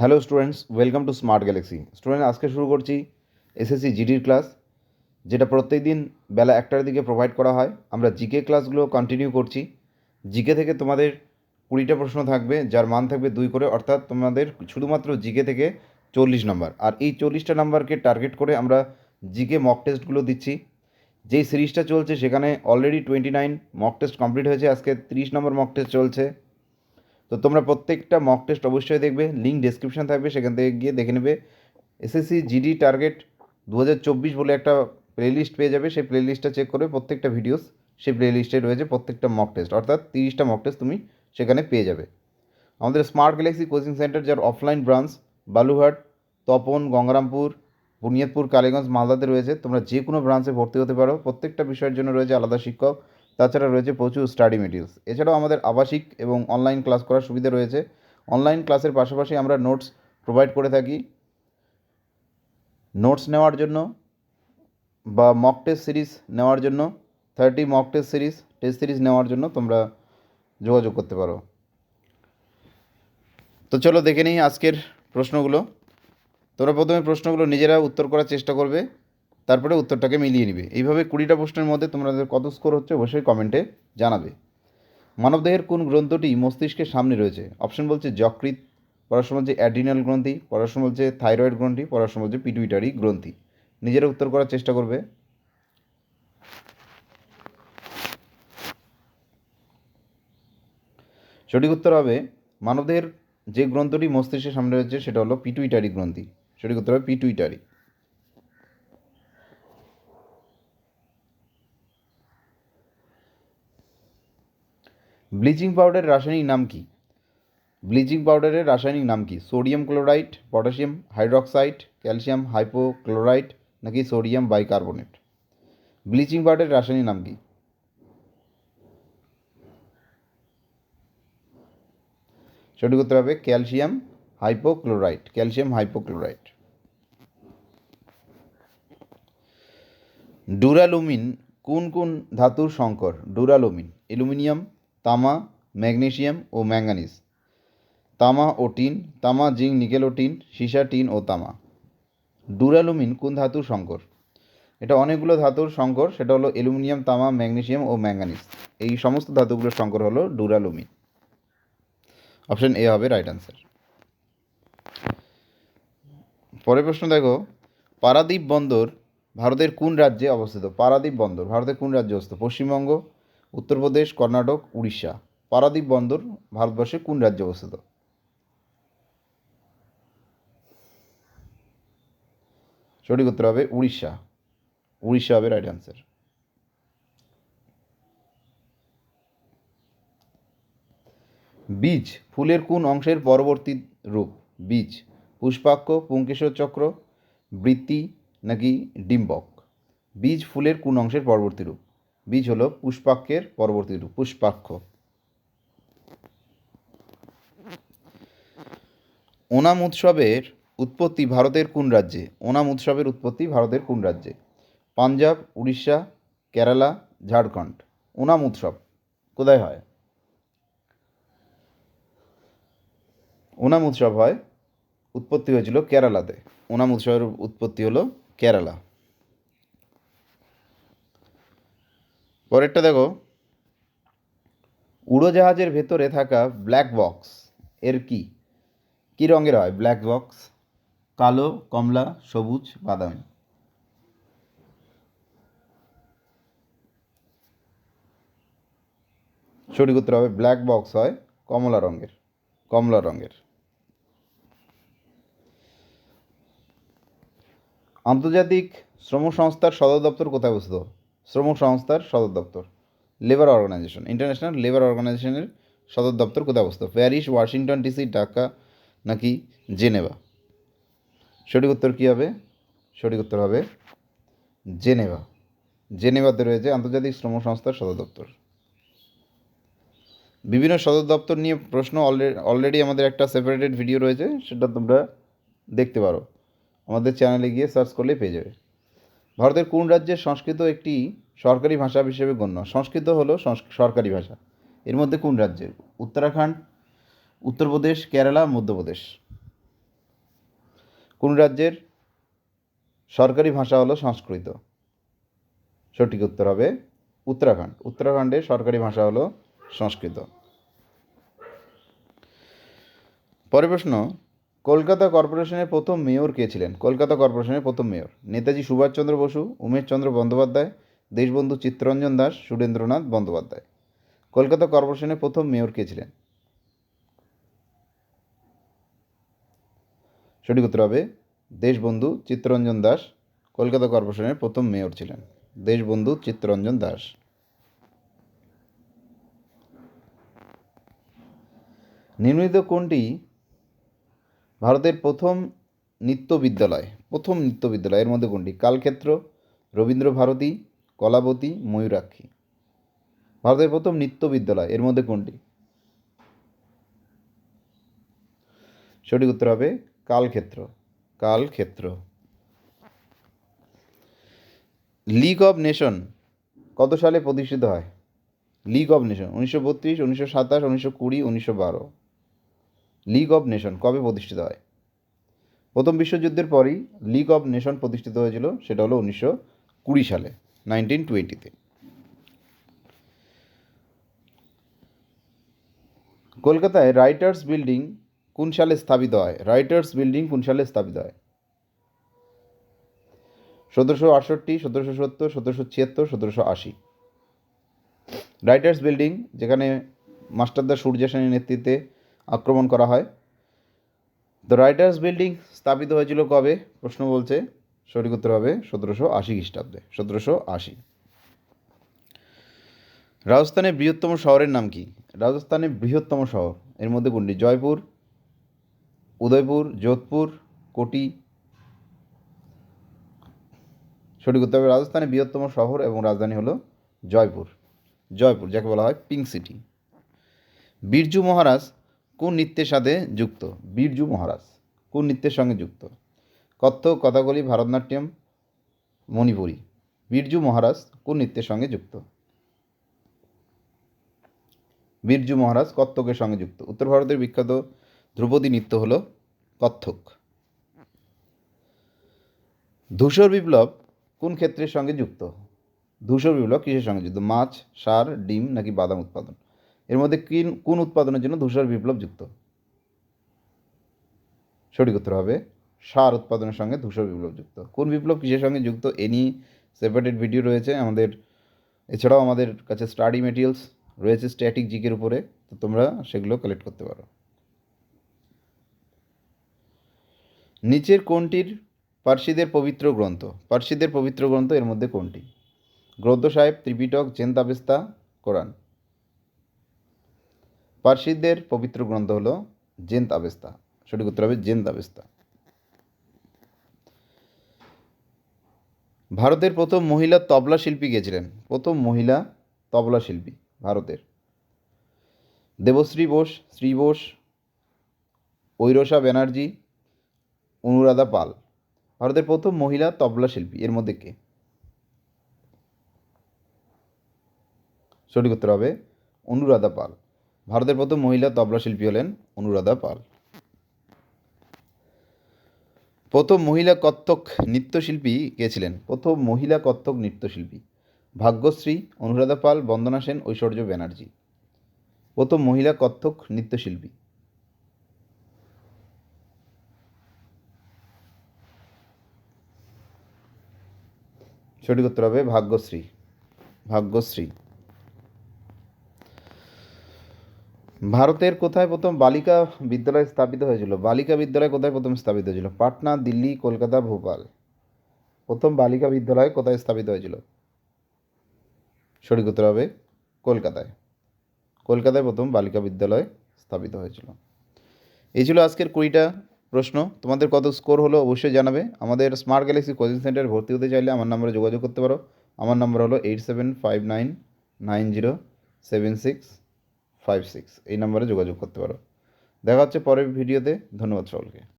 Hello students welcome to smart galaxy student, আজকে শুরু করছি এসএসসি জিডির ক্লাস যেটা প্রত্যেক দিন বেলা একটার দিকে প্রোভাইড করা হয়। আমরা জিকে ক্লাসগুলো কন্টিনিউ করছি। জিকে থেকে তোমাদের কুড়িটা প্রশ্ন থাকবে, যার মান থাকবে দুই করে, অর্থাৎ তোমাদের শুধুমাত্র জিকে থেকে চল্লিশ নম্বর আর এই চল্লিশটা নাম্বারকে টার্গেট করে আমরা জিকে মক টেস্টগুলো দিচ্ছি। যেই সিরিজটা চলছে, সেখানে already twenty nine mock test complete হয়েছে। আজকে তিরিশ নম্বর মক টেস্ট চলছে। তো তোমরা প্রত্যেকটা মক টেস্ট অবশ্যই দেখবে লিঙ্ক ডেসক্রিপশন থাকবে, সেখান থেকে গিয়ে দেখে নেবে। এসএসসি জিডি টার্গেট দু হাজার চব্বিশ বলে একটা প্লেলিস্ট পেয়ে যাবে, সেই প্লেলিস্টটা চেক করে প্রত্যেকটা ভিডিওস সেই প্লেলিস্টে রয়েছে প্রত্যেকটা মক টেস্ট অর্থাৎ তিরিশটা মক টেস্ট তুমি সেখানে পেয়ে যাবে। আমাদের স্মার্ট গ্যালাক্সি কোচিং সেন্টার যার অফলাইন ব্রাঞ্চ বালুঘাট তপন, গঙ্গারামপুর, বুনিয়াদপুর, কালীগঞ্জ, মালদাতে রয়েছে। তোমরা যে কোনো ব্রাঞ্চে ভর্তি হতে পারো। প্রত্যেকটা বিষয়ের জন্য রয়েছে আলাদা শিক্ষক। তাছাড়া রয়েছে প্রচুর স্টাডি মেটেরিয়ালস এছাড়াও আমাদের আবাসিক এবং অনলাইন ক্লাস করার সুবিধা রয়েছে। অনলাইন ক্লাসের পাশাপাশি আমরা নোটস প্রোভাইড করে থাকি। নোটস নেওয়ার জন্য বা মক টেস্ট সিরিজ নেওয়ার জন্য thirty mock test series test series নেওয়ার জন্য তোমরা যোগাযোগ করতে পারো। তো চলো দেখে নিই আজকের প্রশ্নগুলো। তোমরা প্রথমে প্রশ্নগুলো নিজেরা উত্তর করার চেষ্টা করবে। তারপরে উত্তরটাকে মিলিয়ে নিবে। এইভাবে কুড়িটা প্রশ্নের মধ্যে তোমাদের কত স্কোর হচ্ছে অবশ্যই কমেন্টে জানাবে। মানবদেহের কোন গ্রন্থটি মস্তিষ্কের সামনে রয়েছে? অপশন বলছে যকৃৎ পড়াশোনা বলছে অ্যাড্রিনাল গ্রন্থি পড়াশোনা বলছে থাইরয়েড গ্রন্থি পড়াশোনা বলছে পিটুইটারি গ্রন্থি। নিজেরা উত্তর করার চেষ্টা করবে। সঠিক উত্তর হবে, মানবদেহের যে গ্রন্থটি মস্তিষ্কের সামনে রয়েছে সেটা হলো পিটুইটারি গ্রন্থি। সঠিক উত্তর হবে পিটুইটারি ব্লিচিং পাউডারের রাসায়নিক নাম কি? ব্লিচিং পাউডারের রাসায়নিক নাম কি? Sodium chloride, potassium hydroxide, calcium hypochloride নাকি সোডিয়াম বাইকার্বনেট? ব্লিচিং পাউডারের রাসায়নিক নাম কি? সঠিক উত্তর হবে calcium hypochloride calcium hypochloride. Duralumin, কোন কোন ধাতুর সংকর? ডুরালুমিন, অ্যালুমিনিয়াম তামা ম্যাগনেসিয়াম ও ম্যাঙ্গানিজ। তামা ও টিন, তামা জিঙ্ক নিকেল ও টিন, সীসা, টিন ও তামা। ডুরালুমিন কোন ধাতুর সংকর? এটা অনেকগুলো ধাতুর সংকর, সেটা হলো অ্যালুমিনিয়াম, তামা ম্যাগনেসিয়াম ও ম্যাঙ্গানিজ। এই সমস্ত ধাতুগুলোর সংকর হলো ডুরালুমিন। অপশন এ হবে রাইট অ্যান্সার পরের প্রশ্ন দেখো পারাদ্বীপ বন্দর ভারতের কোন রাজ্যে অবস্থিত? পারাদ্বীপ বন্দর, ভারতের কোন রাজ্যে অবস্থিত? পশ্চিমবঙ্গ উত্তরপ্রদেশ কর্ণাটক, উড়িষ্যা। পারাদ্বীপ বন্দর ভারতবর্ষে কোন রাজ্যে অবস্থিত? সঠিক উত্তর হবে উড়িষ্যা। উড়িষ্যা হবে রাইট অ্যান্সার বীজ, ফুলের কোন অংশের পরবর্তী রূপ? বীজ, পুষ্পাক্ষ পুঙ্কেশ্বর চক্র, বৃত্তি নাকি ডিম্বক? বীজ, ফুলের কোন অংশের পরবর্তী রূপ? বীজ হলো পুষ্পাক্ষের পরবর্তী রূপ পুষ্পাক্ষ। ওনাম উৎসবের উৎপত্তি ভারতের কোন রাজ্যে? ওনাম উৎসবের উৎপত্তি ভারতের কোন রাজ্যে? পাঞ্জাব, উড়িষ্যা, কেরালা, ঝাড়খণ্ড। ওনাম উৎসব কোথায় হয়? ওনাম উৎসব হয়, উৎপত্তি হয়েছিল কেরালাতে। ওনাম উৎসবের উৎপত্তি হলো কেরালা। পরেরটা দেখো। উড়োজাহাজের ভেতরে থাকা ব্ল্যাক বক্স এর কি? কী রঙের হয় ব্ল্যাক বক্স কালো, কমলা, সবুজ, বাদামি। সঠিক উত্তর হবে ব্ল্যাক বক্স হয় কমলা রঙের কমলা রঙের। আন্তর্জাতিক শ্রম সংস্থার সদর দপ্তর কোথায় অবস্থিত? শ্রম সংস্থার সদর দপ্তর লেবার অর্গানাইজেশন ইন্টারন্যাশনাল লেবার অর্গানাইজেশনের সদর দপ্তর কোথায় অবস্থিত? প্যারিস, ওয়াশিংটন, ডিসি, ঢাকা, নাকি জেনেভা? সঠিক উত্তর কী হবে? সঠিক উত্তর হবে জেনেভা। জেনেভাতে রয়েছে আন্তর্জাতিক শ্রম সংস্থার সদর দপ্তর। বিভিন্ন সদর দপ্তর নিয়ে প্রশ্ন অলরেডি অলরেডি আমাদের একটা সেপারেটেড ভিডিও রয়েছে, সেটা তোমরা দেখতে পারো। আমাদের চ্যানেলে গিয়ে সার্চ করলে পেয়ে যাবে। ভারতের কোন রাজ্যের সংস্কৃত একটি সরকারি ভাষা হিসেবে গণ্য? সংস্কৃত হলো সরকারি ভাষা। এর মধ্যে কোন রাজ্যের? উত্তরাখণ্ড, উত্তরপ্রদেশ, কেরালা, মধ্যপ্রদেশ। কোন রাজ্যের সরকারি ভাষা হলো সংস্কৃত? সঠিক উত্তর হবে উত্তরাখণ্ড। উত্তরাখণ্ডের সরকারি ভাষা হলো সংস্কৃত। পরের প্রশ্ন কলকাতা কর্পোরেশনের প্রথম মেয়র কে ছিলেন? কলকাতা কর্পোরেশনের প্রথম মেয়র। নেতাজি সুভাষচন্দ্র বসু, উমেশচন্দ্র বন্দ্যোপাধ্যায়, দেশবন্ধু চিত্তরঞ্জন দাস, সুরেন্দ্রনাথ বন্দ্যোপাধ্যায়। কলকাতা কর্পোরেশনের প্রথম মেয়র কে ছিলেন? সঠিক উত্তর হবে দেশবন্ধু চিত্তরঞ্জন দাস। কলকাতা কর্পোরেশনের প্রথম মেয়র ছিলেন দেশবন্ধু চিত্তরঞ্জন দাস। নিম্নলিখিত কোনটি ভারতের প্রথম নৃত্য বিদ্যালয় প্রথম নৃত্য বিদ্যালয় এর মধ্যে কোনটি? কালক্ষেত্র, রবীন্দ্র ভারতী, কলাবতী, ময়ূরাক্ষী। ভারতের প্রথম নৃত্য বিদ্যালয় এর মধ্যে কোনটি? সঠিক উত্তর হবে কালক্ষেত্র কালক্ষেত্র। লিগ অব নেশন কত সালে প্রতিষ্ঠিত হয়? লিগ অব নেশন উনিশশো বত্রিশ, উনিশশো সাতাশ, উনিশশো কুড়ি, উনিশশো বারো। লিগ অব নেশন কবে প্রতিষ্ঠিত হয়? প্রথম বিশ্বযুদ্ধের পরই লিগ অব নেশন প্রতিষ্ঠিত হয়েছিল, সেটা হলো উনিশশো কুড়ি সালে নাইনটিন টোয়েন্টিতে কলকাতায় রাইটার্স বিল্ডিং কোন সালে স্থাপিত হয়? রাইটার্স বিল্ডিং কোন সালে স্থাপিত হয়? সতেরোশো আটষট্টি, সতেরোশো সত্তর, সতেরোশো ছিয়াত্তর, সতেরোশো আশি। রাইটার্স বিল্ডিং যেখানে মাস্টারদা সূর্য সেনের নেতৃত্বে আক্রমণ করা হয়। দ্য রাইটার্স বিল্ডিং স্থাপিত হয়েছিল কবে? প্রশ্ন বলছে, সঠিক উত্তর হবে সতেরোশো আশি খ্রিস্টাব্দে। সতেরোশো আশি। রাজস্থানের বৃহত্তম শহরের নাম কি? রাজস্থানের বৃহত্তম শহর। এর মধ্যে কোনটি? জয়পুর, উদয়পুর, যোধপুর, কোটি। সঠিক উত্তর হবে রাজস্থানের বৃহত্তম শহর এবং রাজধানী হলো জয়পুর। জয়পুর, যাকে বলা হয় পিঙ্ক সিটি। বিরজু মহারাজ কোন নৃত্যের সাথে যুক্ত? বিরজু মহারাজ, কোন নৃত্যের সঙ্গে যুক্ত? কত্থক কথাকলি ভারতনাট্যম, মণিপুরী। বিরজু মহারাজ, কোন নৃত্যের সঙ্গে যুক্ত? বিরজু মহারাজ, কত্থকের সঙ্গে যুক্ত। উত্তর ভারতের বিখ্যাত ধ্রুপদী নৃত্য হল কত্থক। ধূসর বিপ্লব কোন ক্ষেত্রের সঙ্গে যুক্ত? ধূসর বিপ্লব কিসের সঙ্গে যুক্ত? মাছ, সার, ডিম নাকি বাদাম উৎপাদন? এর মধ্যে কিন, কোন উৎপাদনের জন্য ধূসর বিপ্লব যুক্ত? সঠিক উত্তর হবে, সার উৎপাদনের সঙ্গে ধূসর বিপ্লব যুক্ত। কোন বিপ্লব কিসের সঙ্গে যুক্ত? এ নিয়ে সেপারেটেড ভিডিও রয়েছে আমাদের, এছাড়াও আমাদের কাছে স্টাডি মেটেরিয়ালস রয়েছে স্ট্যাটিক জিকের উপরে, তো তোমরা সেগুলো কালেক্ট করতে পারো। নিচের কোনটির পার্সিদের পবিত্র গ্রন্থ? পার্সিদের পবিত্র গ্রন্থ এর মধ্যে কোনটি? গ্রন্থ সাহেব, ত্রিপিটক, জেন্তাবেস্তা, কোরআন। পার্সিদের পবিত্র গ্রন্থ হলো জেন্ত আবেস্তা। সঠিক উত্তর হবে জেন্ত আবেস্তা। ভারতের প্রথম মহিলা তবলা শিল্পী গেছিলেন প্রথম মহিলা তবলা শিল্পী ভারতের। দেবশ্রী বোস, শ্রী বোস, ঐরসা ব্যানার্জি, অনুরাধা পাল। ভারতের প্রথম মহিলা তবলা শিল্পী। এর মধ্যে কে? সঠিক উত্তর হবে অনুরাধা পাল। ভারতের প্রথম মহিলা তবলা শিল্পী হলেন অনুরাধা পাল। প্রথম মহিলা কত্থক নৃত্যশিল্পী কে ছিলেন? প্রথম মহিলা কত্থক নৃত্যশিল্পী। ভাগ্যশ্রী অনুরাধা পাল, বন্দনা সেন, ঐশ্বর্য ব্যানার্জি। প্রথম মহিলা কত্থক নৃত্যশিল্পী। সঠিক উত্তর হবে ভাগ্যশ্রী। ভাগ্যশ্রী। ভারতের কোথায় প্রথম বালিকা বিদ্যালয় স্থাপিত হয়েছিল? বালিকা বিদ্যালয় কোথায় প্রথম স্থাপিত হয়েছিল? পাটনা, দিল্লি, কলকাতা, ভোপাল। প্রথম বালিকা বিদ্যালয় কোথায় স্থাপিত হয়েছিল? সঠিক উত্তর হবে কলকাতায়। কলকাতায় প্রথম বালিকা বিদ্যালয় স্থাপিত হয়েছিল। এই ছিল আজকের কুড়িটা প্রশ্ন। তোমাদের কত স্কোর হলো অবশ্যই জানাবে। আমাদের স্মার্ট গ্যালাক্সি কোচিং সেন্টারে ভর্তি হতে চাইলে আমার নম্বরে যোগাযোগ করতে পারো। আমার নম্বর হলো eight seven five nine nine zero seven six five six এই নম্বরে যোগাযোগ করতে পারো। দেখা হচ্ছে পরের ভিডিওতে। ধন্যবাদ সকলকে।